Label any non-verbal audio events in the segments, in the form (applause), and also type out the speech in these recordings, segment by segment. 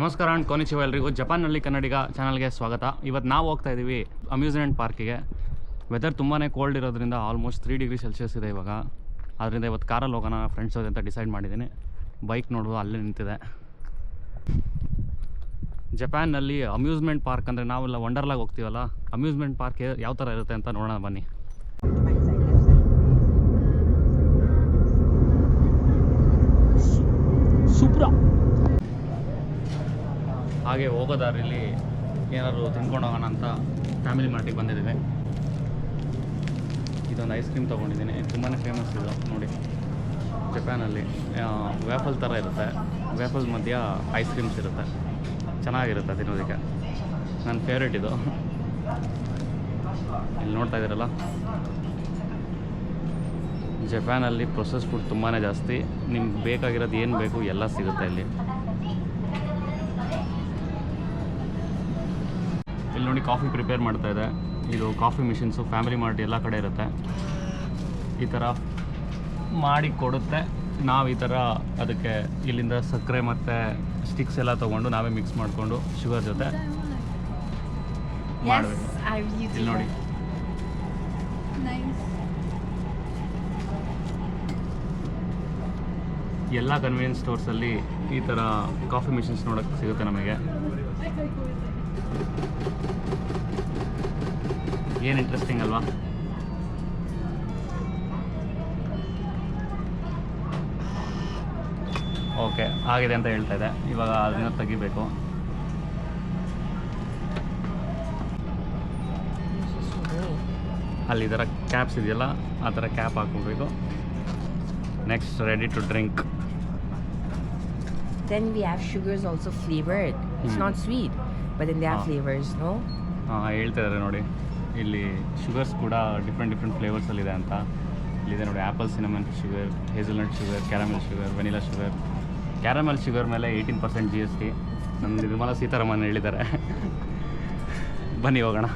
ನಮಸ್ಕಾರ ಅಂಡ್ ಕೊನಿಚಿವ ಎಲ್ರಿಗೂ. ಜಪಾನ್ನಲ್ಲಿ ಕನ್ನಡಿಗ ಚಾನಲ್ಗೆ ಸ್ವಾಗತ. ಇವತ್ತು ನಾವು ಹೋಗ್ತಾ ಇದ್ದೀವಿ ಅಮ್ಯೂಸ್ಮೆಂಟ್ ಪಾರ್ಕಿಗೆ. ವೆದರ್ ತುಂಬಾ ಕೋಲ್ಡ್ ಇರೋದ್ರಿಂದ ಆಲ್ಮೋಸ್ಟ್ ತ್ರೀ ಡಿಗ್ರಿ ಸೆಲ್ಸಿಯಸ್ ಇದೆ ಇವಾಗ. ಆದ್ದರಿಂದ ಇವತ್ತು ಕಾರಲ್ಲಿ ಹೋಗೋಣ ಫ್ರೆಂಡ್ಸ್ ಜೊತೆ ಅಂತ ಡಿಸೈಡ್ ಮಾಡಿದ್ದೀನಿ. ಬೈಕ್ ನೋಡೋದು ಅಲ್ಲೇ ನಿಂತಿದೆ. ಜಪಾನ್ನಲ್ಲಿ ಅಮ್ಯೂಸ್ಮೆಂಟ್ ಪಾರ್ಕ್ ಅಂದರೆ ನಾವೆಲ್ಲ ವಂಡರ್ಲಾಗಿ ಹೋಗ್ತೀವಲ್ಲ? ಅಮ್ಯೂಸ್ಮೆಂಟ್ ಪಾರ್ಕ್ ಯಾವ ಥರ ಇರುತ್ತೆ ಅಂತ ನೋಡೋಣ, ಬನ್ನಿ. ಸೂಪ್ರ ಹಾಗೆ ಹೋಗೋ ದಾರಿಲಿ ಏನಾದ್ರು ತಿನ್ಕೊಂಡು ಹೋಗೋಣ ಅಂತ ಫ್ಯಾಮಿಲಿ ಮಾರ್ಟಿಗೆ ಬಂದಿದ್ದೀವಿ. ಇದೊಂದು ಐಸ್ ಕ್ರೀಮ್ ತೊಗೊಂಡಿದ್ದೀನಿ. ತುಂಬಾ ಫೇಮಸ್ ಇದು, ನೋಡಿ. ಜಪಾನಲ್ಲಿ ವ್ಯಾಫಲ್ ಥರ ಇರುತ್ತೆ. ವ್ಯಾಫಲ್ ಮಧ್ಯ ಐಸ್ ಕ್ರೀಮ್ಸ್ ಇರುತ್ತೆ. ಚೆನ್ನಾಗಿರುತ್ತೆ ತಿನ್ನೋದಕ್ಕೆ. ನನ್ನ ಫೇವ್ರೇಟ್ ಇದು. ಇಲ್ಲಿ ನೋಡ್ತಾ ಇದ್ದೀರಲ್ಲ? ಜಪಾನಲ್ಲಿ ಪ್ರೊಸೆಸ್ ಫುಡ್ ತುಂಬಾ ಜಾಸ್ತಿ. ನಿಮ್ಗೆ ಬೇಕಾಗಿರೋದು ಏನು ಬೇಕು ಎಲ್ಲ ಸಿಗುತ್ತೆ ಇಲ್ಲಿ. ನೋಡಿ ಕಾಫಿ ಪ್ರಿಪೇರ್ ಮಾಡ್ತಾ ಇದೆ. ಇದು ಕಾಫಿ ಮಿಷಿನ್ಸು ಫ್ಯಾಮಿಲಿ ಮಾರ್ಟ್ ಎಲ್ಲ ಕಡೆ ಇರುತ್ತೆ. ಈ ಥರ ಮಾಡಿ ಕೊಡುತ್ತೆ. ನಾವು ಈ ಥರ ಅದಕ್ಕೆ ಇಲ್ಲಿಂದ ಸಕ್ಕರೆ ಮತ್ತು ಸ್ಟಿಕ್ಸ್ ಎಲ್ಲ ತೊಗೊಂಡು ನಾವೇ ಮಿಕ್ಸ್ ಮಾಡಿಕೊಂಡು ಶುಗರ್ ಜೊತೆ ಮಾಡಬೇಕು ಇಲ್ಲಿ ನೋಡಿ. ಎಲ್ಲ ಕನ್ವೀನಿಯನ್ಸ್ ಸ್ಟೋರ್ಸಲ್ಲಿ ಈ ಥರ ಕಾಫಿ ಮಿಷಿನ್ಸ್ ನೋಡೋಕ್ಕೆ ಸಿಗುತ್ತೆ ನಮಗೆ. ಏನು ಇಂಟ್ರೆಸ್ಟಿಂಗ್ ಅಲ್ವಾ? ಓಕೆ ಆಗಿದೆ ಅಂತ ಹೇಳ್ತಾ ಇದೆ ಇವಾಗ ಅದನ್ನ ತೆಗಿಬೇಕು. ಅಲ್ಲಿ ಥರ ಕ್ಯಾಪ್ಸ್ ಇದೆಯಲ್ಲ ಆ ಥರ ಕ್ಯಾಪ್ ಹಾಕೋಬೇಕು next ready to drink then we have sugars also flavoured it's not not sweet, but the flavours no Ah. ಹಾಂ ಹೇಳ್ತಾ ಇದ್ದಾರೆ ನೋಡಿ. ಇಲ್ಲಿ ಶುಗರ್ಸ್ ಕೂಡ ಡಿಫ್ರೆಂಟ್ ಡಿಫ್ರೆಂಟ್ ಫ್ಲೇವರ್ಸಲ್ಲಿದೆ ಅಂತ. ಇಲ್ಲಿದೆ ನೋಡಿ apple cinnamon sugar hazelnut sugar caramel sugar vanilla sugar caramel sugar ಮೇಲೆ eighteen percent G S T ನಮ್ಮ ನಿರ್ಮಲಾ ಸೀತಾರಾಮನ್ ಹೇಳಿದ್ದಾರೆ. ಬನ್ನಿ ಹೋಗೋಣ.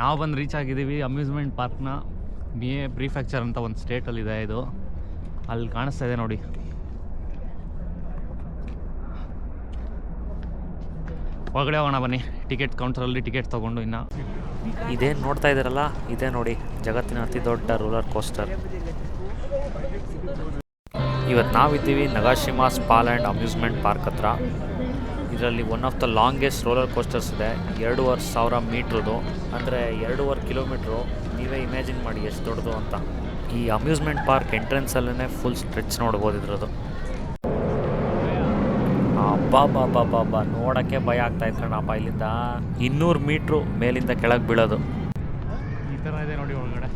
ನಾವು ಬಂದು ರೀಚ್ ಆಗಿದ್ದೀವಿ ಅಮ್ಯೂಸ್ಮೆಂಟ್ ಪಾರ್ಕ್ನ ಬಿ ಎ ಪ್ರಿಫ್ಯಾಕ್ಚರ್ ಅಂತ ಒಂದು ಸ್ಟೇಟಲ್ಲಿದೆ ಇದು. ಅಲ್ಲಿ ಕಾಣಿಸ್ತಾ ಇದೆ ನೋಡಿ. ಒಳಗಡೆ ಹೋಗೋಣ ಬನ್ನಿ. ಟಿಕೆಟ್ ಕೌಂಟರಲ್ಲಿ ಟಿಕೆಟ್ ತೊಗೊಂಡು ಇನ್ನು. ಇದೇನು ನೋಡ್ತಾ ಇದ್ದೀರಲ್ಲ? ಇದೇ ನೋಡಿ, ಜಗತ್ತಿನ ಅತಿ ದೊಡ್ಡ ರೋಲರ್ ಕೋಸ್ಟರ್ ಇವತ್ತು ನಾವಿದ್ದೀವಿ Nagashima Spa Land amusement park ಹತ್ರ. ಇದರಲ್ಲಿ one of the longest roller coasters ಇದೆ. ಎರಡೂವರೆ ಸಾವಿರ ಮೀಟ್ರದು ಅಂದರೆ ಎರಡೂವರೆ ಕಿಲೋಮೀಟ್ರು ನೀವೇ ಇಮ್ಯಾಜಿನ್ ಮಾಡಿ ಎಷ್ಟು ದೊಡ್ಡದು ಅಂತ. ಈ ಅಮ್ಯೂಸ್ಮೆಂಟ್ ಪಾರ್ಕ್ ಎಂಟ್ರೆನ್ಸಲ್ಲೇ ಫುಲ್ ಸ್ಟ್ರೆಚ್ ನೋಡ್ಬೋದು ಇದ್ರದ್ದು. ಅಬ್ಬಾ ಬಾ ಬಾ ಬಾ ನೋಡೋಕ್ಕೆ ಭಯ ಆಗ್ತಾ ಇತ್ತು ಕಣಪ್ಪ ಇಲ್ಲಿಂದ. ಇನ್ನೂರು ಮೀಟ್ರು ಮೇಲಿಂದ ಕೆಳಗೆ ಬೀಳೋದು. ಈ ಥರ ಇದೆ ನೋಡಿ ಒಳಗಡೆ.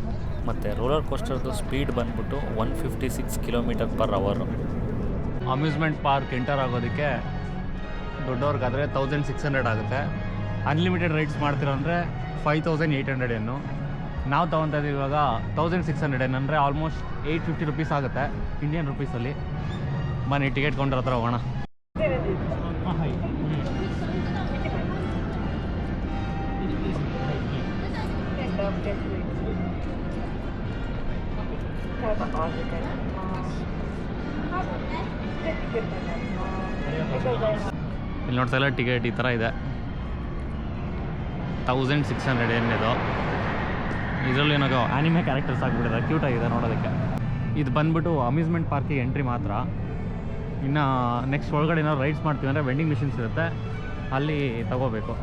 ಮತ್ತು ರೋಲರ್ ಕೋಸ್ಟರ್ದು ಸ್ಪೀಡ್ ಬಂದ್ಬಿಟ್ಟು one fifty six kilometre per ಅವರು ಅಮ್ಯೂಸ್ಮೆಂಟ್ ಪಾರ್ಕ್ ಎಂಟರ್ ಆಗೋದಕ್ಕೆ ದೊಡ್ಡವ್ರಿಗಾದರೆ ತೌಸಂಡ್ ಸಿಕ್ಸ್ ಹಂಡ್ರೆಡ್ ಆಗುತ್ತೆ. ಅನ್ಲಿಮಿಟೆಡ್ ರೈಡ್ಸ್ ಮಾಡ್ತೀರ ಅಂದರೆ ಫೈವ್ ತೌಸಂಡ್ ಏಯ್ಟ್ ಹಂಡ್ರೆಡ್ ಏನು ನಾವು ತೊಗೊತಾ ಇದ್ದೀವಿ ಇವಾಗ ತೌಸಂಡ್ ಸಿಕ್ಸ್ ಹಂಡ್ರೆಡ್ ಏನಂದರೆ ಅಂದರೆ ಆಲ್ಮೋಸ್ಟ್ ಏಯ್ಟ್ ಫಿಫ್ಟಿ ರುಪೀಸ್ ಆಗುತ್ತೆ ಇಂಡಿಯನ್ ರುಪೀಸಲ್ಲಿ ಮನೆ ಟಿಕೆಟ್ ಕೊಂಡ್ರ ಹತ್ರ ಹೋಗೋಣ. ಇಲ್ಲಿ ನೋಡ್ತಾ ಇಲ್ಲ ಟಿಕೆಟ್ ಈ ಥರ ಇದೆ. ತೌಸಂಡ್ ಸಿಕ್ಸ್ ಹಂಡ್ರೆಡ್ ಏನಿದು ಇದರಲ್ಲಿ ಏನಾಗೋ ಆ್ಯನಿಮೆ ಕ್ಯಾರೆಕ್ಟರ್ಸ್ ಆಗಿಬಿಟ್ಟಿದೆ ಕ್ಯೂಟ್ ಆಗಿದೆ ನೋಡೋದಕ್ಕೆ. ಇದು ಬಂದ್ಬಿಟ್ಟು ಅಮ್ಯೂಸ್ಮೆಂಟ್ ಪಾರ್ಕಿಗೆ ಎಂಟ್ರಿ ಮಾತ್ರ. ಇನ್ನು ನೆಕ್ಸ್ಟ್ ಒಳಗಡೆ ಏನಾದ್ರು ರೈಡ್ಸ್ ಮಾಡ್ತೀವಿ ಅಂದರೆ ವೆಂಡಿಂಗ್ ಮಿಷಿನ್ಸ್ ಇರುತ್ತೆ. ಅಲ್ಲಿ ತಗೋಬೇಕು.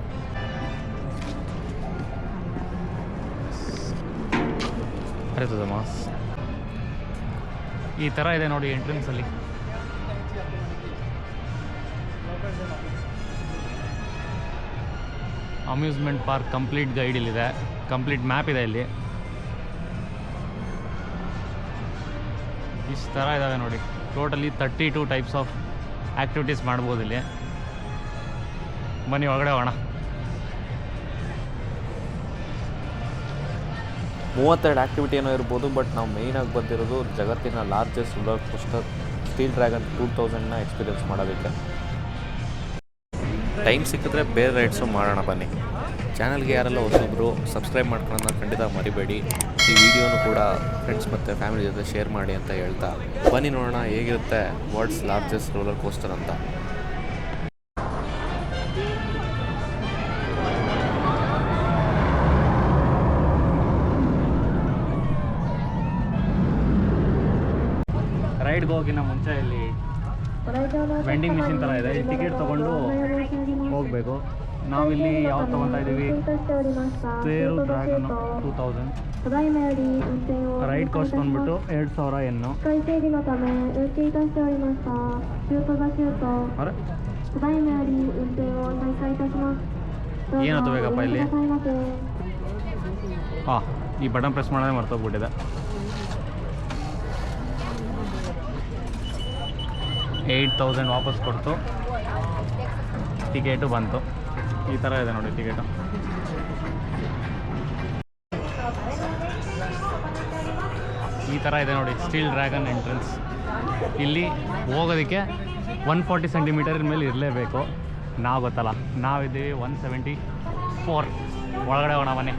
ಈ ಥರ ಇದೆ ನೋಡಿ ಎಂಟ್ರೆನ್ಸಲ್ಲಿ ಅಮ್ಯೂಸ್ಮೆಂಟ್ ಪಾರ್ಕ್ ಕಂಪ್ಲೀಟ್ ಗೈಡ್ ಇಲ್ಲಿದೆ ಕಂಪ್ಲೀಟ್ ಮ್ಯಾಪ್ ಇದೆ ಇಲ್ಲಿ. ಇಷ್ಟು ಥರ ಇದ್ದಾವೆ ನೋಡಿ. Totally thirty two types of activities ಮಾಡ್ಬೋದು ಇಲ್ಲಿ. ಬನ್ನಿ ಒಳಗಡೆ ಹೋಗೋಣ. ಮೂವತ್ತೆರಡು ಆ್ಯಕ್ಟಿವಿಟಿ ಏನೋ ಇರ್ಬೋದು, ಬಟ್ ನಾವು ಮೇಯ್ನಾಗಿ ಬಂದಿರೋದು ಜಗತ್ತಿನ largest roller coaster steel dragon two ತೌಸಂಡ್ನ experience ಮಾಡೋದಕ್ಕೆ. ಟೈಮ್ ಸಿಕ್ಕಿದ್ರೆ ಬೇರೆ ರೈಡ್ಸು ಮಾಡೋಣ ಬನ್ನಿ. ಚಾನಲ್ಗೆ ಯಾರೆಲ್ಲ ಹೊಸಬ್ರು ಸಬ್ಸ್ಕ್ರೈಬ್ ಮಾಡ್ಕೊಳ್ಳೋಣ ಖಂಡಿತ ಮರಿಬೇಡಿ. ಈ ವಿಡಿಯೋನು ಕೂಡ ಫ್ರೆಂಡ್ಸ್ ಮತ್ತು ಫ್ಯಾಮಿಲಿ ಜೊತೆ ಶೇರ್ ಮಾಡಿ ಅಂತ ಹೇಳ್ತಾ, ಬನ್ನಿ ನೋಡೋಣ ಹೇಗಿರುತ್ತೆ ವರ್ಲ್ಡ್ಸ್ ಲಾರ್ಜೆಸ್ಟ್ ರೋಲರ್ ಕೋಸ್ಟರ್ ಅಂತ. ರೈಡ್ಗೆ ಹೋಗಿನ ಮುಂಚೆ ಇಲ್ಲಿ ವೆಂಡಿಂಗ್ ಮಿಷಿನ್ ಥರ ಇದೆ. ಟಿಕೆಟ್ ತೊಗೊಂಡು ಹೋಗಬೇಕು. ನಾವಿಲ್ಲಿ ಯಾವ್ದು ತೊಗೊತಾ ಇದ್ದೀವಿ? ಟೂ ತೌಸಂಡ್ ರೈಟ್ ಕಾಸ್ಟ್ ಬಂದ್ಬಿಟ್ಟು ಎರಡು ಸಾವಿರ ಎನ್ನು. ಏನು ಬೇಕಪ್ಪ ಇಲ್ಲಿ? ಹಾಂ ಈ ಬಟನ್ ಪ್ರೆಸ್ ಮಾಡೋದೇ ಮರ್ತೋಗ್ಬಿಟ್ಟಿದೆ. ಏಯ್ಟ್ ತೌಸಂಡ್ ವಾಪಸ್ ಕೊಡ್ತು. ಟಿಕೆಟು ಬಂತು. ಈ ಥರ ಇದೆ ನೋಡಿ ಟಿಕೆಟು ಈ ಥರ ಇದೆ ನೋಡಿ ಸ್ಟೀಲ್ ಡ್ರ್ಯಾಗನ್ ಎಂಟ್ರೆನ್ಸ್ ಇಲ್ಲಿ ಹೋಗೋದಕ್ಕೆ ಒನ್ ಫಾರ್ಟಿ ಸೆಂಟಿಮೀಟರ್ ಮೇಲೆ ಇರಲೇಬೇಕು. ನಾವು ಗೊತ್ತಲ್ಲ, ನಾವಿದ್ದೀವಿ ಒನ್ ಸೆವೆಂಟಿ ಫೋರ್ ಒಳಗಡೆ ಒಣ ಮನೆ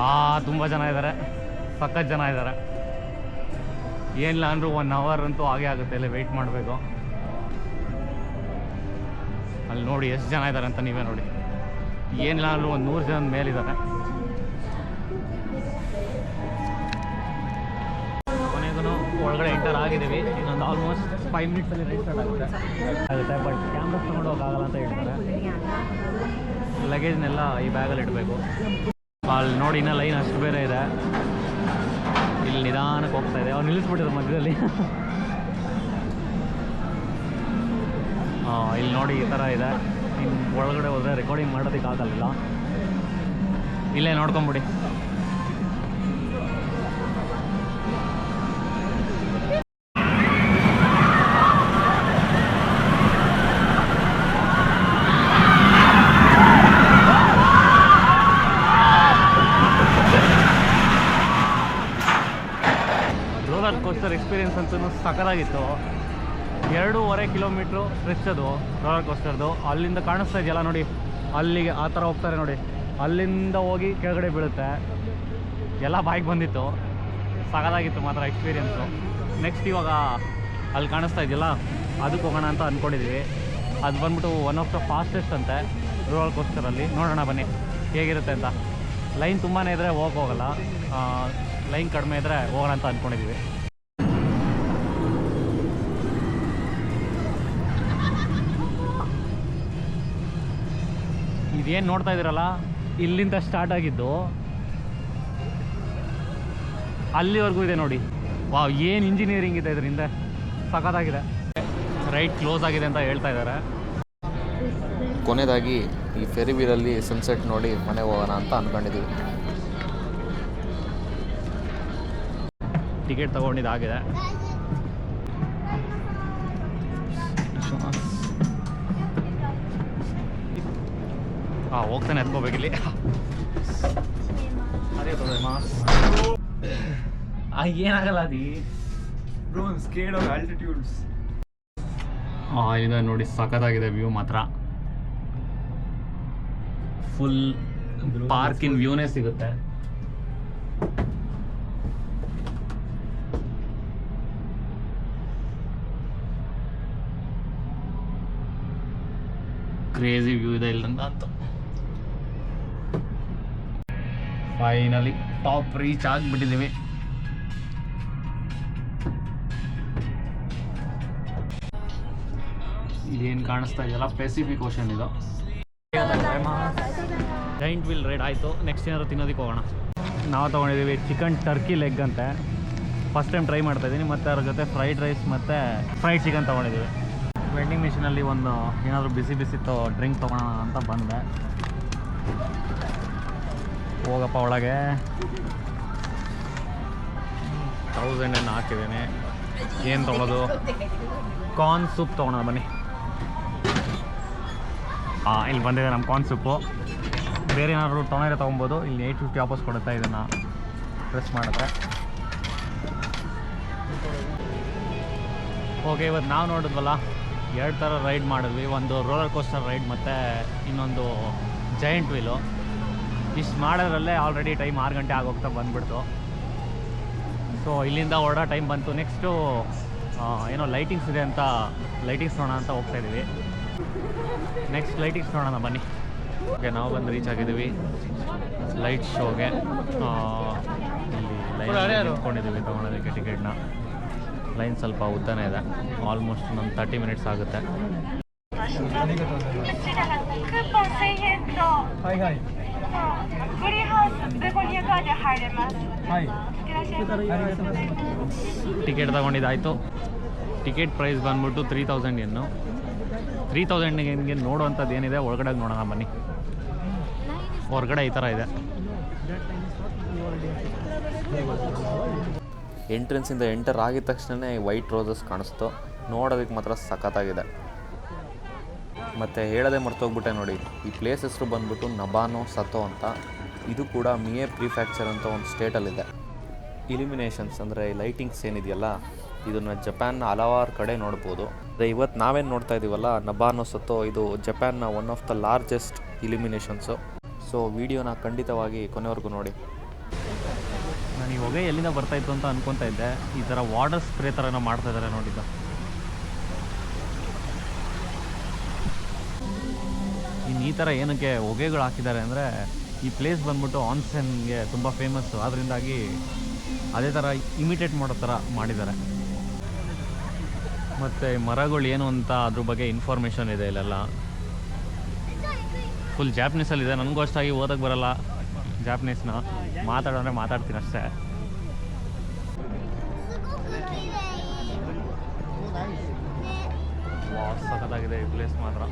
ಆ, ತುಂಬ ಜನ ಇದ್ದಾರೆ ಸಖತ್ ಜನ ಇದ್ದಾರೆ ಏನಿಲ್ಲ ಅಂದರೂ ಒನ್ ಅವರ್ ಅಂತೂ ಹಾಗೆ ಆಗುತ್ತೆ ಇಲ್ಲ ವೆಯ್ಟ್ ಮಾಡಬೇಕು. ಅಲ್ಲಿ ನೋಡಿ ಎಷ್ಟು ಜನ ಇದ್ದಾರೆ ಅಂತ ನೀವೇ ನೋಡಿ. ಏನಿಲ್ಲ ಅಂದರೂ ಒಂದು ನೂರು ಜನ ಮೇಲಿದ್ದಾರೆ. ಕೊನೆಗೂ ಒಳಗಡೆ ಎಂಟರ್ ಆಗಿದ್ದೀವಿ, ಇನ್ನೊಂದು ಆಲ್ಮೋಸ್ಟ್ ಫೈವ್ ಮಿನಿಟ್ಸಲ್ಲಿ ರೈಟ್ ಸ್ಟಾರ್ಟ್ ಆಗುತ್ತೆ. ಆಗುತ್ತೆ ಬಟ್ ಕ್ಯಾಮ್ರಾಸ್ ತೊಗೊಂಡು ಅಂತ ಹೇಳ್ತಾರೆ. ಲಗೇಜ್ನೆಲ್ಲ ಈ ಬ್ಯಾಗಲ್ಲಿ ಇಡಬೇಕು. ಅಲ್ಲಿ ನೋಡಿ ಇನ್ನೂ ಲೈನ್ ಅಷ್ಟು ಬೇರೆ ಇದೆ. ಇಲ್ಲಿ ನಿಧಾನಕ್ಕೆ ಹೋಗ್ತಾ ಇದೆ. ಅವ್ರು ನಿಲ್ಲಿಸ್ಬಿಟ್ಟಿದ್ರು ಮಧ್ಯದಲ್ಲಿ ಆ, ಇಲ್ಲಿ ನೋಡಿ ಈ ಥರ ಇದೆ. ಒಳಗಡೆ ಹೋದರೆ ರೆಕಾರ್ಡಿಂಗ್ ಮಾಡೋದಕ್ಕೆ ಆಗಲ್ಲ. ಇಲ್ಲೇ ನೋಡ್ಕೊಂಬಿಡಿ. ಸಖತ್ತಾಗಿತ್ತು ಎರಡೂವರೆ ಕಿಲೋಮೀಟ್ರು ಸ್ಟ್ರೆಚ್ ಅದು ರೋಲರ್ ಕೋಸ್ಟರ್ದು ಅಲ್ಲಿಂದ ಕಾಣಿಸ್ತಾ ಇದೆಯಲ್ಲ ನೋಡಿ? ಅಲ್ಲಿಗೆ ಆ ಥರ ಹೋಗ್ತಾರೆ ನೋಡಿ. ಅಲ್ಲಿಂದ ಹೋಗಿ ಕೆಳಗಡೆ ಬೀಳುತ್ತೆ. ಎಲ್ಲ ಬಾಯಿಗೆ ಬಂದಿತ್ತು. ಸಖತ್ತಾಗಿತ್ತು ಮಾತ್ರ ಎಕ್ಸ್ಪೀರಿಯೆನ್ಸು ನೆಕ್ಸ್ಟ್ ಇವಾಗ ಅಲ್ಲಿ ಕಾಣಿಸ್ತಾ ಇದೆಯಲ್ಲ, ಅದಕ್ಕೆ ಹೋಗೋಣ ಅಂತ ಅಂದ್ಕೊಂಡಿದ್ವಿ ಅದು ಬಂದ್ಬಿಟ್ಟು ಒನ್ ಆಫ್ ದ ಫಾಸ್ಟೆಸ್ಟ್ ಅಂತೆ ರೋಲರ್ ಕೋಸ್ಟರಲ್ಲಿ ನೋಡೋಣ ಬನ್ನಿ, ಹೇಗಿರುತ್ತೆ ಅಂತ. ಲೈನ್ ತುಂಬಾ ಇದ್ದರೆ ಹೋಗೋಗಲ್ಲ ಲೈನ್ ಕಡಿಮೆ ಇದ್ದರೆ ಹೋಗೋಣ ಅಂತ ಅಂದ್ಕೊಂಡಿದ್ದೀವಿ ಇದೇನು ನೋಡ್ತಾ ಇದ್ದೀರಲ್ಲ? ಇಲ್ಲಿಂದ ಸ್ಟಾರ್ಟ್ ಆಗಿದ್ದು. ಅಲ್ಲಿವರೆಗೂ ಇದೆ ನೋಡಿ. ವಾ ಏನು ಇಂಜಿನಿಯರಿಂಗ್ ಇದೆ ಇದರಿಂದ. ಸಖತ್ತಾಗಿದೆ. ರೈಟ್ ಕ್ಲೋಸ್ ಆಗಿದೆ ಅಂತ ಹೇಳ್ತಾ ಇದ್ದಾರೆ. ಕೊನೆಯದಾಗಿ ಈ ಫೆರಿ ವೀಲಲ್ಲಿ ಸನ್ಸೆಟ್ ನೋಡಿ ಮನೆಗೆ ಹೋಗೋಣ ಅಂತ ಅಂದ್ಕೊಂಡಿದ್ದೀವಿ ಟಿಕೆಟ್ ತೊಗೊಂಡಿದ್ದಾಗಿದೆ. ಹಾಂ ಹೋಗ್ತಾನೆ ಎತ್ಕೋಬೇಕಿಲ್ಲಿ ಅದೇ ಮಾಸ್ ಏನಾಗಲ್ಲ ಅದಿ? Bro, I'm scared of altitudes. ಹಾಂ ಇಲ್ಲಿಂದ ನೋಡಿ ಸಖತ್ತಾಗಿದೆ ವ್ಯೂ ಮಾತ್ರ. ಫುಲ್ ಪಾರ್ಕಿನ ವ್ಯೂನೇ ಸಿಗುತ್ತೆ. ಕ್ರೇಜಿ ವ್ಯೂ ಇದೆ ಇಲ್ಲಿಂದ ಅಂತ. ಫೈನಲಿ ಟಾಪ್ ರೀಚ್ ಆಗಿಬಿಟ್ಟಿದ್ದೀವಿ ಇದೇನು ಕಾಣಿಸ್ತಾ ಇದೆಯಲ್ಲ? ಪೆಸಿಫಿಕ್ ಓಷನ್ ಇದು. ಜೈಂಟ್ ವಿಲ್ ರೈಡ್ ಆಯಿತು. ನೆಕ್ಸ್ಟ್ ಏನಾದ್ರು ತಿನ್ನೋದಕ್ಕೆ ಹೋಗೋಣ. ನಾವು ತೊಗೊಂಡಿದ್ದೀವಿ ಚಿಕನ್ ಟರ್ಕಿ ಲೆಗ್ ಅಂತೆ. ಫಸ್ಟ್ ಟೈಮ್ ಟ್ರೈ ಮಾಡ್ತಾ ಇದ್ದೀನಿ ಮತ್ತು ಅದ್ರ ಜೊತೆ ಫ್ರೈಡ್ ರೈಸ್ ಮತ್ತು ಫ್ರೈಡ್ ಚಿಕನ್ ತೊಗೊಂಡಿದ್ದೀವಿ ವೆಂಡಿಂಗ್ ಮಿಷಿನಲ್ಲಿ ಒಂದು ಏನಾದರೂ ಬಿಸಿ ಬಿಸಿತ್ತು ಡ್ರಿಂಕ್ ತೊಗೊಳೋಣ ಅಂತ ಬಂದೆ. ಹೋಗಪ್ಪ ಒಳಗೆ. ತೌಸಂಡ್ ಏನು ಹಾಕಿದ್ದೀನಿ. ಏನು ತೊಗೊಳೋದು? ಕಾರ್ನ್ ಸೂಪ್ ತೊಗೊಳೋಣ ಬನ್ನಿ. ಹಾಂ ಇಲ್ಲಿ ಬಂದಿದೆ ನಮ್ಮ ಕಾರ್ನ್ ಸೂಪು ಬೇರೆ ಏನಾದರೂ ಟೊಮೆಟೊ ತೊಗೊಬೋದು ಇಲ್ಲಿ ಏಯ್ಟ್ ಫಿಫ್ಟಿ ವಾಪಸ್ ಕೊಡುತ್ತೆ ಇದನ್ನು. ಪ್ರೆಸ್ ಮಾಡಿದ್ರೆ. ಓಕೆ ಇವತ್ತು ನಾವು ನೋಡಿದ್ವಲ್ಲ, ಎರಡು ಥರ ರೈಡ್ ಮಾಡಿದ್ವಿ. ಒಂದು ರೋಲರ್ ಕೋಸ್ಟರ್ ರೈಡ್ ಮತ್ತು ಇನ್ನೊಂದು ಜೈಂಟ್ ವೀಲು ಇಷ್ಟು ಮಾಡೋದ್ರಲ್ಲೇ ಆಲ್ರೆಡಿ ಟೈಮ್ ಆರು ಗಂಟೆ ಆಗೋಗ್ತಾ ಬಂದ್ಬಿಡ್ತು. ಸೊ ಇಲ್ಲಿಂದ ಹೊರಡೋ ಟೈಮ್ ಬಂತು. ನೆಕ್ಸ್ಟು ಏನೋ ಲೈಟಿಂಗ್ಸ್ ಇದೆ ಅಂತ ಲೈಟಿಂಗ್ಸ್ ನೋಡೋಣ ಅಂತ ಹೋಗ್ತಾ ಇದ್ದೀವಿ. ನೆಕ್ಸ್ಟ್ ಲೈಟಿಂಗ್ಸ್ ನೋಡೋಣ, ಬನ್ನಿ. ಓಕೆ ನಾವು ಬಂದು ರೀಚ್ ಆಗಿದ್ದೀವಿ. ಲೈಟ್ ಶೋಗೆ ಇಲ್ಲಿ ಲೈನ್ ನಿಂತ್ಕೊಂಡಿದ್ದೀವಿ ತೊಗೊಳೋದಕ್ಕೆ ಟಿಕೆಟ್ನ ಲೈನ್ ಸ್ವಲ್ಪ ಉದ್ದನೇ ಇದೆ. ಆಲ್ಮೋಸ್ಟ್ ನಮ್ಮ ತರ್ಟಿ ಮಿನಿಟ್ಸ್ ಆಗುತ್ತೆ. ಟಿಕೆಟ್ ತಗೊಂಡಿದ್ದಾಯ್ತು. ಟಿಕೆಟ್ ಪ್ರೈಸ್ ಬಂದ್ಬಿಟ್ಟು ತ್ರೀ ತೌಸಂಡ್ ಏನು ತ್ರೀ ತೌಸಂಡ್ ಹೆಂಗೆ ನೋಡುವಂಥದ್ದು ಏನಿದೆ ಒಳಗಡೆ ನೋಡೋಣ ಬನ್ನಿ. ಹೊರಗಡೆ ಈ ಥರ ಇದೆ. ಎಂಟ್ರೆನ್ಸಿಂದ ಎಂಟರ್ ಆಗಿದ ತಕ್ಷಣವೇ ವೈಟ್ ರೋಸಸ್ ಕಾಣಿಸ್ತು. ನೋಡೋದಕ್ಕೆ ಮಾತ್ರ ಸಖತ್ತಾಗಿದೆ. ಮತ್ತು ಹೇಳದೆ ಮರ್ತೋಗ್ಬಿಟ್ಟೆ ನೋಡಿ. ಈ ಪ್ಲೇಸ್ ಹೆಸರು ಬಂದ್ಬಿಟ್ಟು ನಬಾನೋ ಸತೋ ಅಂತ. ಇದು ಕೂಡ ಮಿಯೆ ಪ್ರಿಫ್ಯಾಕ್ಚರ್ ಅಂತ ಒಂದು ಸ್ಟೇಟಲ್ಲಿದೆ ಇಲಿಮಿನೇಷನ್ಸ್ ಅಂದರೆ ಲೈಟಿಂಗ್ಸ್ ಏನಿದೆಯಲ್ಲ, ಇದನ್ನು ಜಪಾನ್ನ ಹಲವಾರು ಕಡೆ ನೋಡ್ಬೋದು. ಅದೇ ಇವತ್ತು ನಾವೇನು ನೋಡ್ತಾ ಇದ್ದೀವಲ್ಲ ನಬಾನೋ ಸತೋ, ಇದು ಜಪಾನ್ನ one of the largest illuminations so ವಿಡಿಯೋನ ಖಂಡಿತವಾಗಿ ಕೊನೆವರೆಗೂ ನೋಡಿ. ನಾನು ಈ ಹೊಗೆ ಎಲ್ಲಿಂದ ಬರ್ತಾಯಿತ್ತು ಅಂತ ಅನ್ಕೊತಾ ಇದ್ದೆ. ಈ ಥರ ವಾಟರ್ ಸ್ಪ್ರೇ ಥರ ಮಾಡ್ತಾ ಇದ್ದಾರೆ ನೋಡಿದ್ದ ಈ ಥರ ಏನಕ್ಕೆ ಹೊಗೆಗಳು ಹಾಕಿದ್ದಾರೆ ಅಂದರೆ ಈ ಪ್ಲೇಸ್ ಬಂದ್ಬಿಟ್ಟು ಆನ್ಸೆನ್ಗೆ ತುಂಬ ಫೇಮಸ್ಸು ಅದರಿಂದಾಗಿ ಅದೇ ಥರ ಇಮಿಟೇಟ್ ಮಾಡೋ ಥರ ಮಾಡಿದ್ದಾರೆ. ಮತ್ತು ಮರಗಳು ಏನು ಅಂತ ಅದ್ರ ಬಗ್ಗೆ ಇನ್ಫಾರ್ಮೇಷನ್ ಇದೆ ಇಲ್ಲೆಲ್ಲ. ಫುಲ್ ಜಾಪ್ನೀಸಲ್ಲಿದೆ ನನಗೂ ಅಷ್ಟಾಗಿ ಓದಕ್ಕೆ ಬರಲ್ಲ ಜಾಪ್ನೀಸ್ನ ಮಾತಾಡೋಂದ್ರೆ ಮಾತಾಡ್ತೀನಿ ಅಷ್ಟೇ. ಸಖತ್ತಾಗಿದೆ ಈ ಪ್ಲೇಸ್ ಮಾತ್ರ.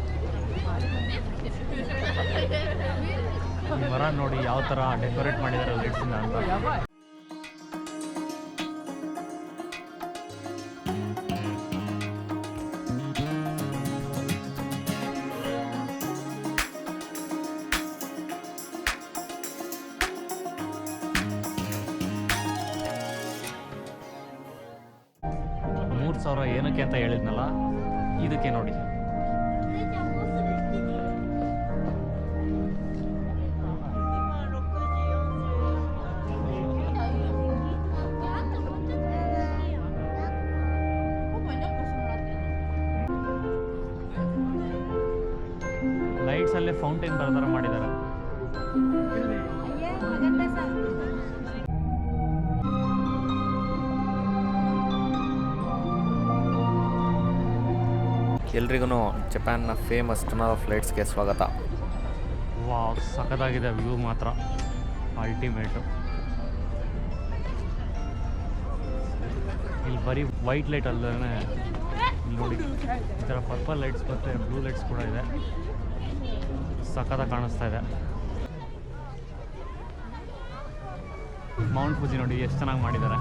ಮರ ನೋಡಿ ಯಾವ ಥರ ಡೆಕೋರೇಟ್ ಮಾಡಿದ್ದಾರೆ ಲೈಟ್ಸಿಂದ ಅಂತ. ಫೌಂಟೇನ್ ಬರೋದರ ಮಾಡಿದ್ದಾರೆ ಎಲ್ರಿಗೂ ಜಪಾನ್ನ ಫೇಮಸ್ ಟನಲ್ ಆಫ್ ಲೈಟ್ಸ್ಗೆ ಸ್ವಾಗತ. ವಾ ಸಖತ್ತಾಗಿದೆ ವ್ಯೂ ಮಾತ್ರ. ಅಲ್ಟಿಮೇಟು ಇಲ್ಲಿ ಬರೀ ವೈಟ್ ಲೈಟ್ ಅಲ್ಲದೇ ಇಲ್ಲಿ ನೋಡಿ. ಈ ಥರ ಪರ್ಪಲ್ ಲೈಟ್ಸ್ ಮತ್ತು ಬ್ಲೂ ಲೈಟ್ಸ್ ಕೂಡ ಇದೆ. ಸಖತ್ತಾಗಿ ಕಾಣಿಸ್ತಾ ಇದೆ. ಮೌಂಟ್ ಫುಜಿ ನೋಡಿ ಎಷ್ಟು ಚೆನ್ನಾಗಿ ಮಾಡಿದ್ದಾರೆ.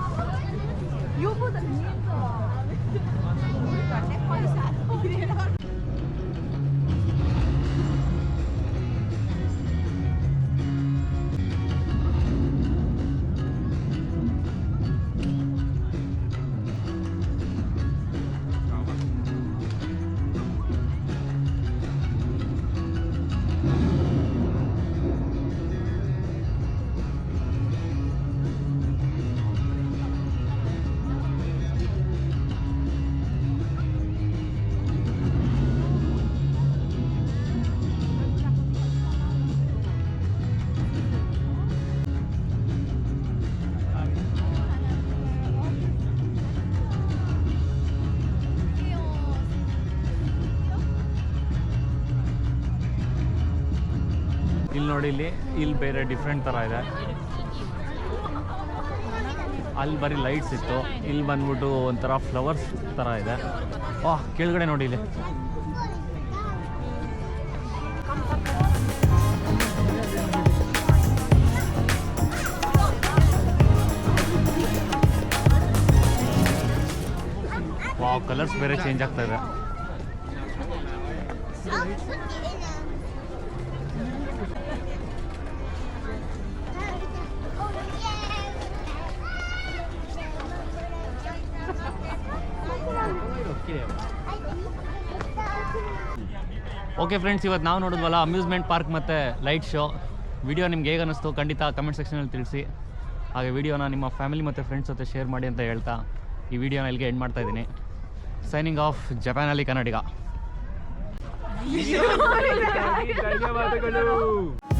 ನೋಡಿ ಇಲ್ಲಿ ಇಲ್ಲಿ ಬೇರೆ ಡಿಫ್ರೆಂಟ್ ಥರ ಇದೆ. ಅಲ್ಲಿ ಬರೀ ಲೈಟ್ಸ್ ಇತ್ತು. ಇಲ್ಲಿ ಬಂದ್ಬಿಟ್ಟು ಒಂಥರ ಫ್ಲವರ್ಸ್ ಥರ ಇದೆ. ವಾಹ್ ಕೆಳಗಡೆ ನೋಡಿ ಇಲ್ಲಿ. ಕಲರ್ಸ್ ಬೇರೆ ಚೇಂಜ್ ಆಗ್ತಾ ಇದೆ. ಓಕೆ ಫ್ರೆಂಡ್ಸ್ ಇವತ್ತು ನಾವು ನೋಡಿದ್ವಲ್ಲ ಅಮ್ಯೂಸ್ಮೆಂಟ್ ಪಾರ್ಕ್ ಮತ್ತು ಲೈಟ್ ಶೋ ವಿಡಿಯೋ ನಿಮ್ಗೆ ಹೇಗೆ ಅನ್ನಿಸ್ತು? ಖಂಡಿತ ಕಮೆಂಟ್ ಸೆಕ್ಷನಲ್ಲಿ ತಿಳಿಸಿ. ಹಾಗೆ ವಿಡಿಯೋನ ನಿಮ್ಮ ಫ್ಯಾಮಿಲಿ ಮತ್ತು ಫ್ರೆಂಡ್ಸ್ ಜೊತೆ ಶೇರ್ ಮಾಡಿ ಅಂತ ಹೇಳ್ತಾ ಈ ವಿಡಿಯೋನ ಇಲ್ಲಿಗೆ ಎಂಡ್ ಮಾಡ್ತಾ ಇದ್ದೀನಿ. ಸೈನಿಂಗ್ ಆಫ್ ಜಪಾನಲ್ಲಿ ಕನ್ನಡಿಗ. (laughs) ಧನ್ಯವಾದಗಳು.